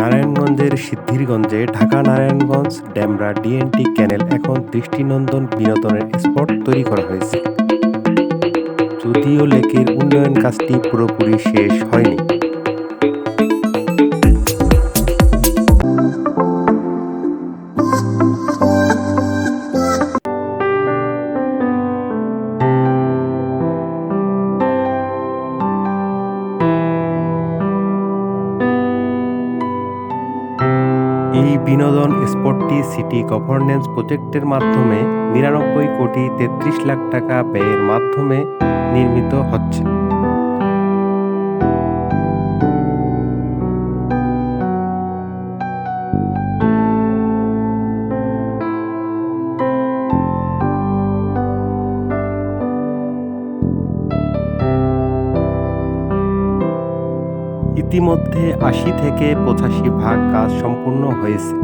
নারায়ণগঞ্জের সিদ্ধিরগঞ্জে Dhaka Narayanganj Demra DND canal এখন দৃষ্টিনন্দন বিনোদনের স্পট তৈরি করা হয়েছে। যদিও লেকের উন্নয়ন কাজটি পুরোপুরি শেষ হয়নি। এই বিনোদন স্পটটি সিটি গভর্নেন্স প্রজেক্টের মাধ্যমে নিরানব্বই কোটি তেত্রিশ লাখ টাকা ব্যয়ের মাধ্যমে নির্মিত হচ্ছে। ইতিমধ্যে আশি থেকে পঁচাশি ভাগ কাজ সম্পূর্ণ হয়েছে।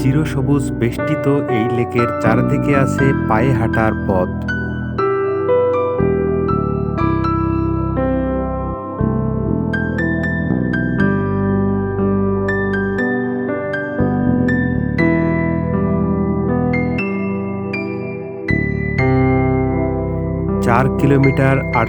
চিরসবুজ বেষ্টিত এই লেকের চারদিকে আছে পায়ে হাঁটার পথ। चार किलोमीटर आठ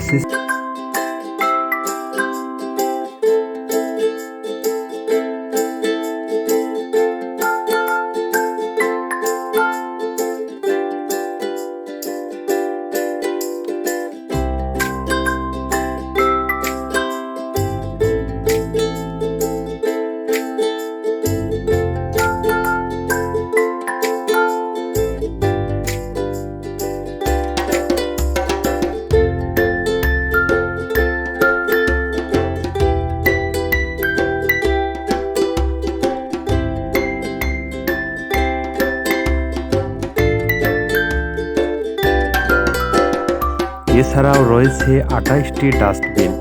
এছাড়াও রয়েছে আঠাশটি ডাস্টবিন।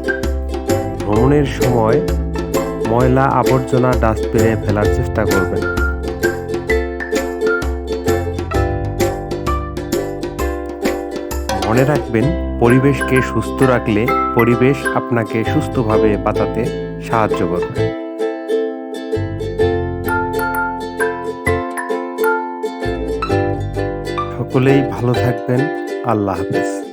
ভ্রমণের সময় ময়লা আবর্জনা ডাস্টবিনে ফেলার চেষ্টা করবেন। মনে রাখবেন, পরিবেশকে সুস্থ রাখলে পরিবেশ আপনাকে সুস্থভাবে বাঁচাতে সাহায্য করবে। সকলেই ভালো থাকবেন। আল্লাহ হাফেজ।